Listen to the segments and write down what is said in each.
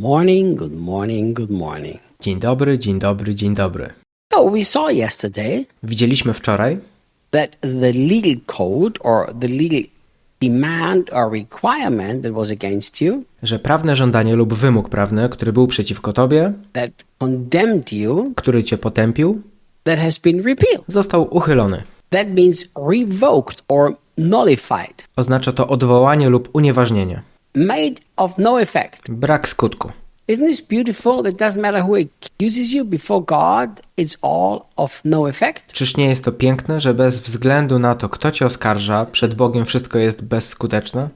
morning, good morning, good morning. Dzień dobry, dzień dobry, dzień dobry. So we saw yesterday Widzieliśmy wczoraj, that the legal code or the legal demand or requirement that was against you, że prawne żądanie lub wymóg prawny, który był przeciwko tobie, that condemned you, który cię potępił, that has been repealed. został uchylony. That means revoked or nullified, Oznacza to odwołanie lub unieważnienie. Made of no effect. Brak skutku. Isn't this beautiful? That doesn't matter who accuses you before God, it's all of no effect. Czyż nie jest to piękne, że bez względu na to, kto cię oskarża, przed Bogiem wszystko jest bezskuteczne?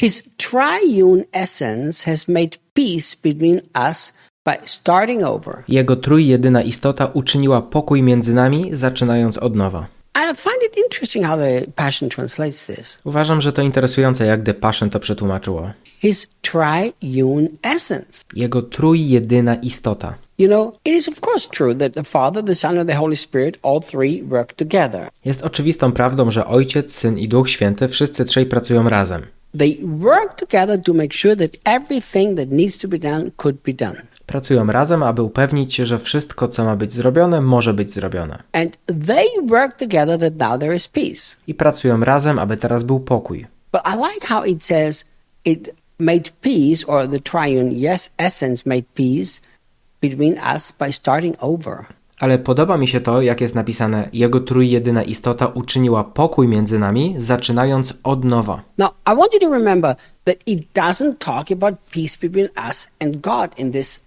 His triune essence has made peace between us by starting over. Jego trójjedyna istota uczyniła pokój między nami, zaczynając od nowa. I find it interesting how the Passion translates this. Uważam, że to interesujące, jak The Passion to przetłumaczyło. His triune essence. Jego trójjedyna istota. You know, it is of course true that the Father, the Son, and the Holy Spirit, all three work together. Jest oczywistą prawdą, że Ojciec, Syn i Duch Święty wszyscy trzej pracują razem. They work together to make sure that everything that needs to be done could be done. Pracują razem, aby upewnić się, że wszystko, co ma być zrobione, może być zrobione. And they work together that now there is peace. I pracują razem, aby teraz był pokój. But I like how it says it made peace, or the triune yes essence made peace between us by starting over. Ale podoba mi się to, jak jest napisane: Jego trójjedyna istota uczyniła pokój między nami, zaczynając od nowa. Now, I want you to remember that it doesn't talk about peace between us and God in this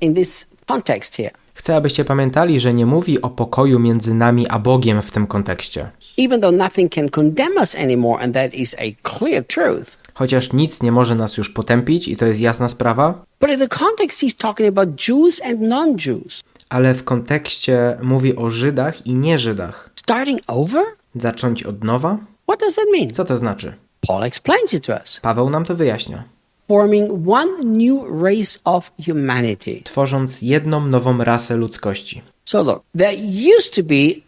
in this context here. Chcę, abyście pamiętali, że nie mówi o pokoju między nami a Bogiem w tym kontekście. Even though nothing can condemn us anymore, and that is a clear truth. Chociaż nic nie może nas już potępić, i to jest jasna sprawa, But in the context, he's talking about Jews and non Jews. ale w kontekście mówi o Żydach i nie-Żydach. Starting over? Zacząć od nowa? What does that mean? Co to znaczy? Paul explains it to us. Paweł nam to wyjaśnia. Forming one new race of humanity. Tworząc jedną nową rasę ludzkości. So look, there used to be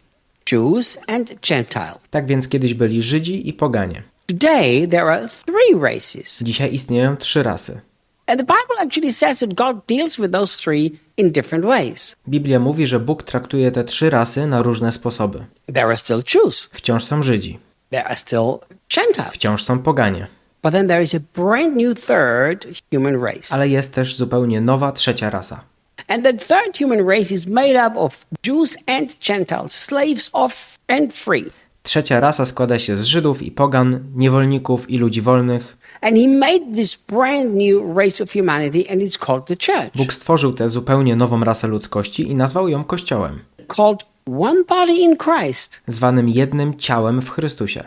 Jews and Gentiles. Tak więc kiedyś byli Żydzi i poganie. Today there are three races. Dzisiaj istnieją trzy rasy. And the Bible actually says that God deals with those three in different ways. Biblia mówi, że Bóg traktuje te trzy rasy na różne sposoby. There are still Jews. Wciąż są Żydzi, There are still Gentiles. wciąż są poganie, But then there is a brand new third human race. ale jest też zupełnie nowa trzecia rasa. And that third human race is made up of Jews and Gentiles, slaves of and free. Trzecia rasa składa się z Żydów i pogan, niewolników i ludzi wolnych. And he made this brand new race of humanity, and it's called the church. Bóg stworzył tę zupełnie nową rasę ludzkości i nazwał ją Kościołem, Called one body in Christ. zwanym jednym ciałem w Chrystusie.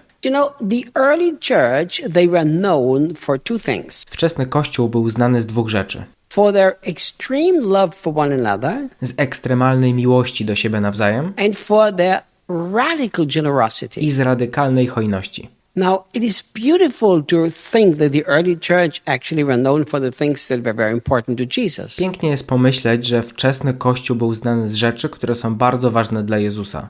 Wczesny Kościół był znany z dwóch rzeczy. for their extreme love for one another Z ekstremalnej miłości do siebie nawzajem and for their radical generosity. i z radykalnej hojności. Now, it is beautiful to think that the early church actually were known for the things that were very important to Jesus. Pięknie jest pomyśleć, że wczesny Kościół był znany z rzeczy, które są bardzo ważne dla Jezusa.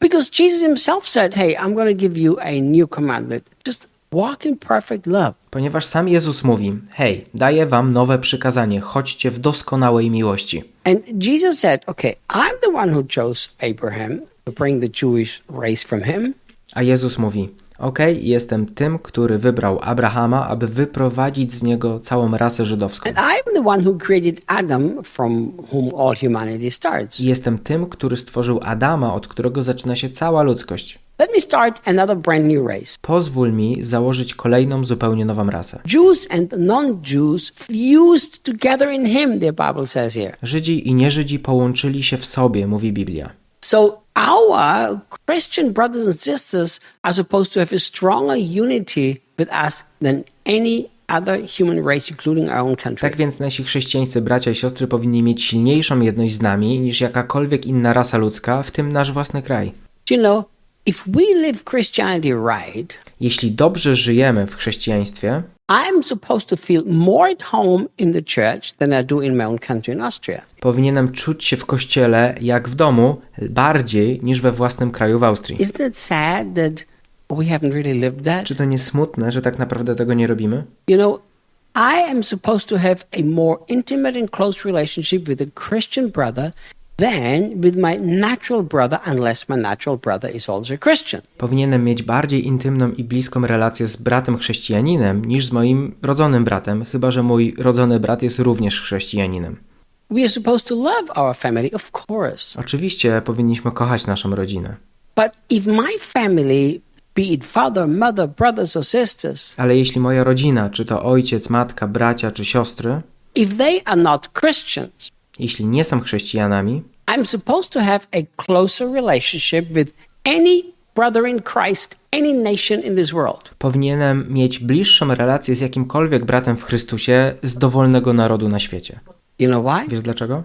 Because Jesus himself said, Hey, I'm going to give you a new commandment. Just walk in perfect love. Ponieważ sam Jezus mówi: Hej, daję wam nowe przykazanie, chodźcie w doskonałej miłości. And Jesus said, Okay, I'm the one who chose Abraham to bring the Jewish race from him. A Jezus mówi: Okej, jestem tym, który wybrał Abrahama, aby wyprowadzić z niego całą rasę żydowską. Jestem tym, który stworzył Adama, od którego zaczyna się cała ludzkość. Let me start another brand new race. Pozwól mi założyć kolejną zupełnie nową rasę. Jews and non-Jews fused together in him, the Bible says here. Żydzi i nieżydzi połączyli się w sobie, mówi Biblia. So our Christian brothers and sisters are supposed to have a stronger unity with us than any other human race, including our own country. Tak więc nasi chrześcijańscy bracia i siostry powinni mieć silniejszą jedność z nami niż jakakolwiek inna rasa ludzka, w tym nasz własny kraj. You know, if we live Christianity right, Jeśli dobrze żyjemy w chrześcijaństwie, I'm supposed to feel more at home in the church than I do in my own country in Austria. powinienem czuć się w kościele jak w domu bardziej niż we własnym kraju w Austrii. Isn't it sad that we haven't really lived that? Czy to nie smutne, że tak naprawdę tego nie robimy? You know, I am supposed to have a more intimate and close relationship with a Christian brother than with my natural brother, unless my natural brother is also Christian. Powinienem mieć bardziej intymną i bliską relację z bratem chrześcijaninem niż z moim rodzonym bratem, chyba że mój rodzony brat jest również chrześcijaninem. We are supposed to love our family, of course. Oczywiście powinniśmy kochać naszą rodzinę. But if my family, be it father, mother, brothers, or sisters, Ale jeśli moja rodzina, czy to ojciec, matka, bracia czy siostry, if they are not Christians, jeśli nie są chrześcijanami, I'm supposed to have a closer relationship with any brother in Christ, any nation in this world. powinienem mieć bliższą relację z jakimkolwiek bratem w Chrystusie z dowolnego narodu na świecie. You know why? Wiesz dlaczego?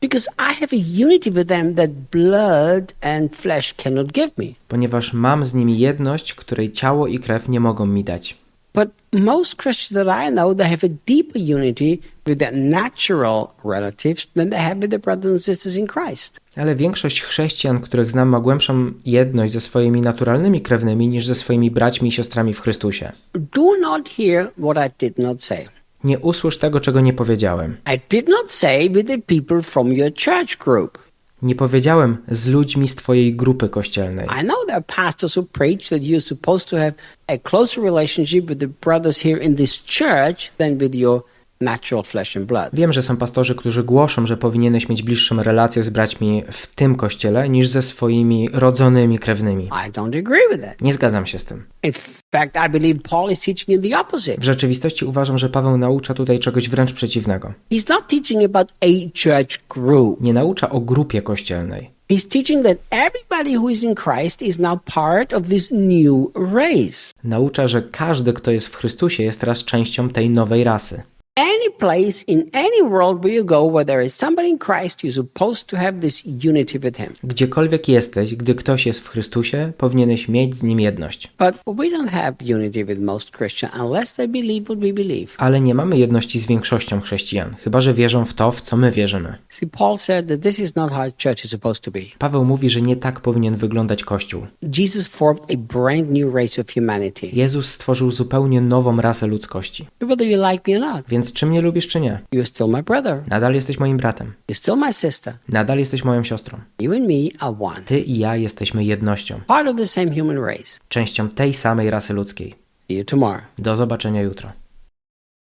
Because I have a unity with them that blood and flesh cannot give me. Ponieważ mam z nimi jedność, której ciało i krew nie mogą mi dać. But most Christians that I know, they have a deeper unity with their natural relatives than they have with their brothers and sisters in Christ. Ale większość chrześcijan, których znam, ma głębszą jedność ze swoimi naturalnymi krewnymi niż ze swoimi braćmi i siostrami w Chrystusie. Do not hear what I did not say. Nie usłysz tego, czego nie powiedziałem. I did not say with the people from your church group. Nie powiedziałem z ludźmi z twojej grupy kościelnej. I know there are pastors who preach that you're supposed to have a closer relationship with the brothers here in this church than with your natural flesh and blood. Wiem, że są pastorzy, którzy głoszą, że powinieneś mieć bliższą relację z braćmi w tym kościele niż ze swoimi rodzonymi krewnymi. I don't agree with that. Nie zgadzam się z tym. In fact, I believe Paul is teaching in the opposite. W rzeczywistości uważam, że Paweł naucza tutaj czegoś wręcz przeciwnego. He's not teaching about a church group. Nie naucza o grupie kościelnej. He's teaching that everybody who is in Christ is now part of this new race. Naucza, że każdy, kto jest w Chrystusie, jest teraz częścią tej nowej rasy. Any place in any world where you go where there is somebody in Christ, you're supposed to have this unity with him. Gdziekolwiek jesteś, gdy ktoś jest w Chrystusie, powinieneś mieć z nim jedność. But we don't have unity with most Christians unless they believe what we believe. Ale nie mamy jedności z większością chrześcijan, chyba że wierzą w to, w co my wierzymy. See, Paul said that this is not how church is supposed to be. Paweł mówi, że nie tak powinien wyglądać Kościół. Jesus formed a brand new race of humanity. Jezus stworzył zupełnie nową rasę ludzkości. Whether you like me or not, Więc czy mnie lubisz, czy nie? you're still my brother. Nadal jesteś moim bratem. You're still my sister. Nadal jesteś moją siostrą. You and me are one. Ty i ja jesteśmy jednością, Part of the same human race. częścią tej samej rasy ludzkiej. See you tomorrow. Do zobaczenia jutro.